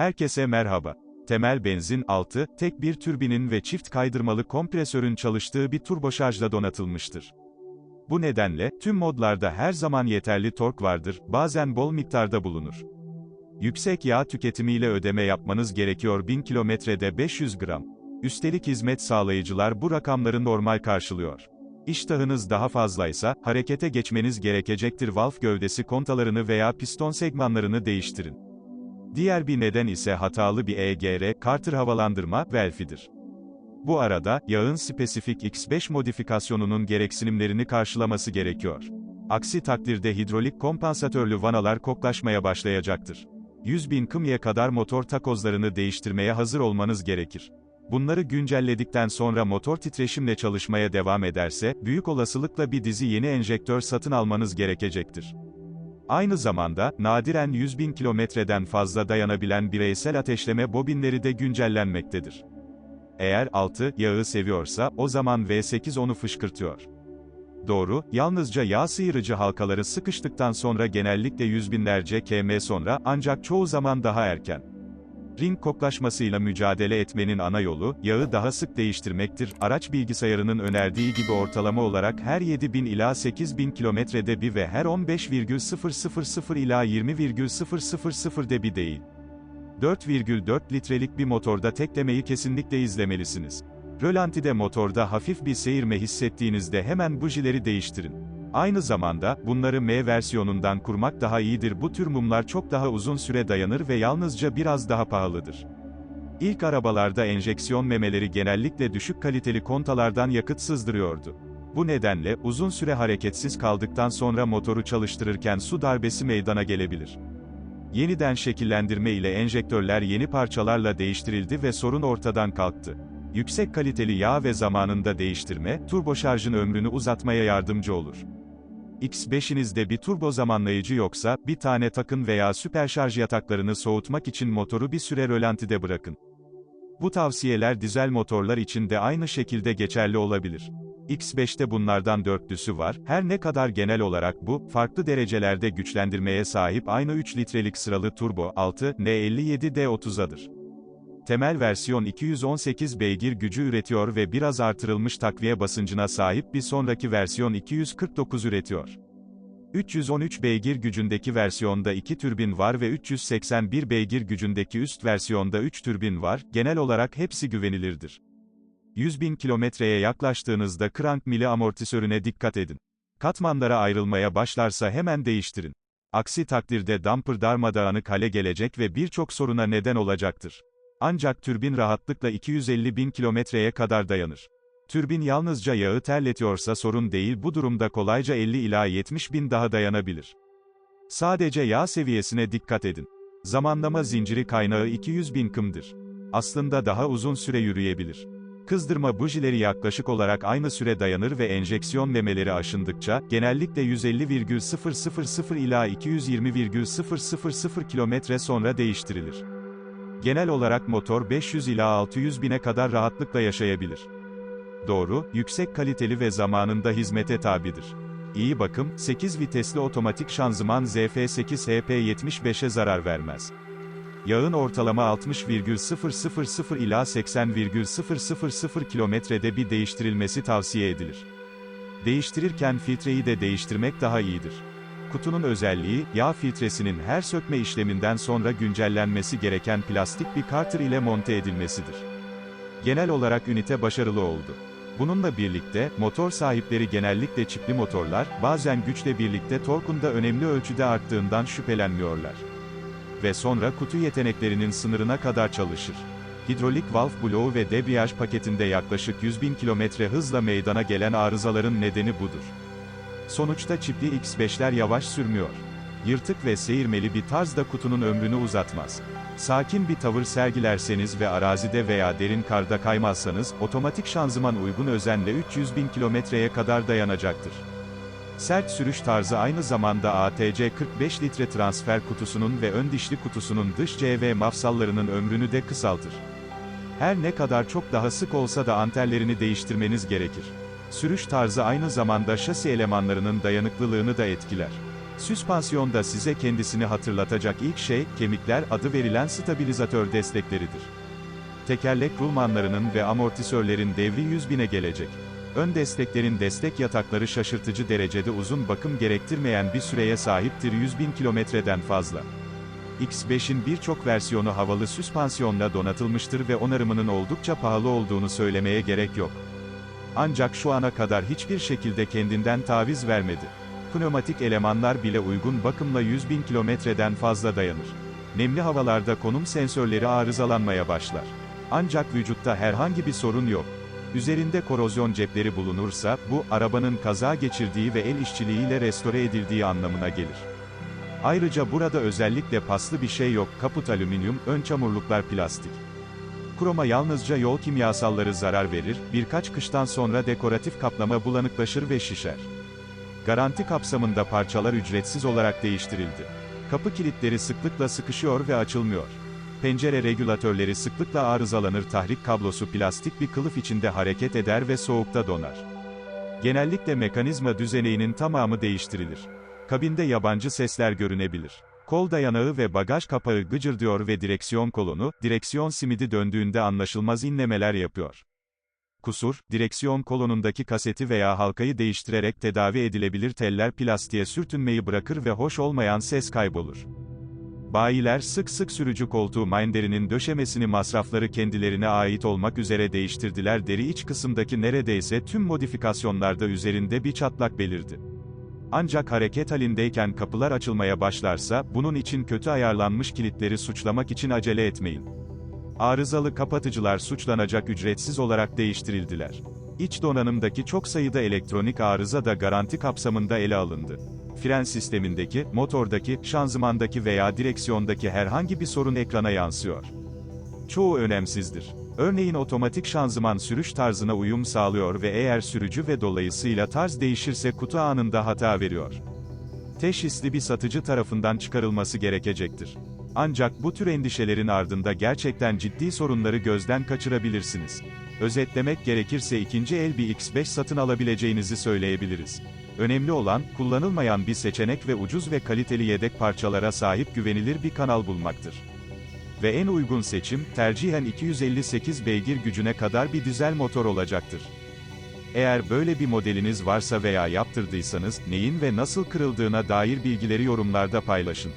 Herkese merhaba. Temel benzin 6, tek bir türbinin ve çift kaydırmalı kompresörün çalıştığı bir turboşarjla donatılmıştır. Bu nedenle, tüm modlarda her zaman yeterli tork vardır, bazen bol miktarda bulunur. Yüksek yağ tüketimiyle ödeme yapmanız gerekiyor 1000 kilometrede 500 gram. Üstelik hizmet sağlayıcılar bu rakamları normal karşılıyor. İştahınız daha fazlaysa, harekete geçmeniz gerekecektir valf gövdesi kontalarını veya piston segmanlarını değiştirin. Diğer bir neden ise hatalı bir EGR, Carter havalandırma, valfidir. Bu arada, yağın spesifik X5 modifikasyonunun gereksinimlerini karşılaması gerekiyor. Aksi takdirde hidrolik kompansatörlü vanalar koklaşmaya başlayacaktır. 100 bin kımya kadar motor takozlarını değiştirmeye hazır olmanız gerekir. Bunları güncelledikten sonra motor titreşimle çalışmaya devam ederse, büyük olasılıkla bir dizi yeni enjektör satın almanız gerekecektir. Aynı zamanda, nadiren 100 bin kilometreden fazla dayanabilen bireysel ateşleme bobinleri de güncellenmektedir. Eğer 6 yağı seviyorsa, o zaman V8 onu fışkırtıyor. Doğru, yalnızca yağ sıyırıcı halkaları sıkıştıktan sonra genellikle yüz binlerce km sonra, ancak çoğu zaman daha erken. Ring koklaşmasıyla mücadele etmenin ana yolu, yağı daha sık değiştirmektir. Araç bilgisayarının önerdiği gibi ortalama olarak her 7000 ila 8000 kilometrede bir ve her 15,000 ila 20,000'de bir değil. 4,4 litrelik bir motorda teklemeyi kesinlikle izlemelisiniz. Rölantide motorda hafif bir seyirme hissettiğinizde hemen bujileri değiştirin. Aynı zamanda, bunları M versiyonundan kurmak daha iyidir. Bu tür mumlar çok daha uzun süre dayanır ve yalnızca biraz daha pahalıdır. İlk arabalarda enjeksiyon memeleri genellikle düşük kaliteli kontalardan yakıt sızdırıyordu. Bu nedenle, uzun süre hareketsiz kaldıktan sonra motoru çalıştırırken su darbesi meydana gelebilir. Yeniden şekillendirme ile enjektörler yeni parçalarla değiştirildi ve sorun ortadan kalktı. Yüksek kaliteli yağ ve zamanında değiştirme, turboşarjın ömrünü uzatmaya yardımcı olur. X5'inizde bir turbo zamanlayıcı yoksa, bir tane takın veya süperşarj yataklarını soğutmak için motoru bir süre rölantide bırakın. Bu tavsiyeler dizel motorlar için de aynı şekilde geçerli olabilir. X5'te bunlardan dörtlüsü var, her ne kadar genel olarak bu, farklı derecelerde güçlendirmeye sahip aynı 3 litrelik sıralı turbo 6 N57D30'adır. Temel versiyon 218 beygir gücü üretiyor ve biraz artırılmış takviye basıncına sahip bir sonraki versiyon 249 üretiyor. 313 beygir gücündeki versiyonda 2 türbin var ve 381 beygir gücündeki üst versiyonda 3 türbin var, genel olarak hepsi güvenilirdir. 100 bin kilometreye yaklaştığınızda crank mili amortisörüne dikkat edin. Katmanlara ayrılmaya başlarsa hemen değiştirin. Aksi takdirde damper darmadağınık hale gelecek ve birçok soruna neden olacaktır. Ancak türbin rahatlıkla 250 bin kilometreye kadar dayanır. Türbin yalnızca yağı terletiyorsa sorun değil bu durumda kolayca 50 ila 70 bin daha dayanabilir. Sadece yağ seviyesine dikkat edin. Zamanlama zinciri kaynağı 200 bin kımdır. Aslında daha uzun süre yürüyebilir. Kızdırma bujileri yaklaşık olarak aynı süre dayanır ve enjeksiyon memeleri aşındıkça, genellikle 150,000 ila 220,000 km sonra değiştirilir. Genel olarak motor 500 ila 600 bine kadar rahatlıkla yaşayabilir. Doğru, yüksek kaliteli ve zamanında hizmete tabidir. İyi bakım, 8 vitesli otomatik şanzıman ZF8 HP75'e zarar vermez. Yağın ortalama 60,000 ila 80,000 kilometrede bir değiştirilmesi tavsiye edilir. Değiştirirken filtreyi de değiştirmek daha iyidir. Kutunun özelliği, yağ filtresinin her sökme işleminden sonra güncellenmesi gereken plastik bir Carter ile monte edilmesidir. Genel olarak ünite başarılı oldu. Bununla birlikte, motor sahipleri genellikle çipli motorlar, bazen güçle birlikte torkun da önemli ölçüde arttığından şüphelenmiyorlar. Ve sonra kutu yeteneklerinin sınırına kadar çalışır. Hidrolik valve bloğu ve debriyaj paketinde yaklaşık 100 bin kilometre hızla meydana gelen arızaların nedeni budur. Sonuçta çipli X5'ler yavaş sürmüyor. Yırtık ve seyirmeli bir tarzda kutunun ömrünü uzatmaz. Sakin bir tavır sergilerseniz ve arazide veya derin karda kaymazsanız, otomatik şanzıman uygun özenle 300 bin kilometreye kadar dayanacaktır. Sert sürüş tarzı aynı zamanda ATC 45 litre transfer kutusunun ve ön dişli kutusunun dış CV mafsallarının ömrünü de kısaltır. Her ne kadar çok daha sık olsa da anterlerini değiştirmeniz gerekir. Sürüş tarzı aynı zamanda şasi elemanlarının dayanıklılığını da etkiler. Süspansiyonda size kendisini hatırlatacak ilk şey, kemikler adı verilen stabilizatör destekleridir. Tekerlek rulmanlarının ve amortisörlerin devri 100 bine gelecek. Ön desteklerin destek yatakları şaşırtıcı derecede uzun bakım gerektirmeyen bir süreye sahiptir 100 bin kilometreden fazla. X5'in birçok versiyonu havalı süspansiyonla donatılmıştır ve onarımının oldukça pahalı olduğunu söylemeye gerek yok. Ancak şu ana kadar hiçbir şekilde kendinden taviz vermedi. Pneumatik elemanlar bile uygun bakımla 100 bin kilometreden fazla dayanır. Nemli havalarda konum sensörleri arızalanmaya başlar. Ancak vücutta herhangi bir sorun yok. Üzerinde korozyon cepleri bulunursa, bu, arabanın kaza geçirdiği ve el işçiliğiyle restore edildiği anlamına gelir. Ayrıca burada özellikle paslı bir şey yok, kaput alüminyum, ön çamurluklar plastik. Kroma yalnızca yol kimyasalları zarar verir, birkaç kıştan sonra dekoratif kaplama bulanıklaşır ve şişer. Garanti kapsamında parçalar ücretsiz olarak değiştirildi. Kapı kilitleri sıklıkla sıkışıyor ve açılmıyor. Pencere regülatörleri sıklıkla arızalanır tahrik kablosu plastik bir kılıf içinde hareket eder ve soğukta donar. Genellikle mekanizma düzeneğinin tamamı değiştirilir. Kabinde yabancı sesler görünebilir. Kol dayanağı ve bagaj kapağı gıcırdıyor ve direksiyon kolonu, direksiyon simidi döndüğünde anlaşılmaz inlemeler yapıyor. Kusur, direksiyon kolonundaki kaseti veya halkayı değiştirerek tedavi edilebilir teller plastiğe sürtünmeyi bırakır ve hoş olmayan ses kaybolur. Bayiler sık sık sürücü koltuğu minderinin döşemesini masrafları kendilerine ait olmak üzere değiştirdiler deri iç kısımdaki neredeyse tüm modifikasyonlarda üzerinde bir çatlak belirdi. Ancak hareket halindeyken kapılar açılmaya başlarsa, bunun için kötü ayarlanmış kilitleri suçlamak için acele etmeyin. Arızalı kapatıcılar suçlanacak ücretsiz olarak değiştirildiler. İç donanımdaki çok sayıda elektronik arıza da garanti kapsamında ele alındı. Fren sistemindeki, motordaki, şanzımandaki veya direksiyondaki herhangi bir sorun ekrana yansıyor. Çoğu önemsizdir. Örneğin otomatik şanzıman sürüş tarzına uyum sağlıyor ve eğer sürücü ve dolayısıyla tarz değişirse kutu anında hata veriyor. Teşhisli bir satıcı tarafından çıkarılması gerekecektir. Ancak bu tür endişelerin ardında gerçekten ciddi sorunları gözden kaçırabilirsiniz. Özetlemek gerekirse ikinci el bir X5 satın alabileceğinizi söyleyebiliriz. Önemli olan, kullanılmayan bir seçenek ve ucuz ve kaliteli yedek parçalara sahip güvenilir bir kanal bulmaktır. Ve en uygun seçim, tercihen 258 beygir gücüne kadar bir dizel motor olacaktır. Eğer böyle bir modeliniz varsa veya yaptırdıysanız, neyin ve nasıl kırıldığına dair bilgileri yorumlarda paylaşın.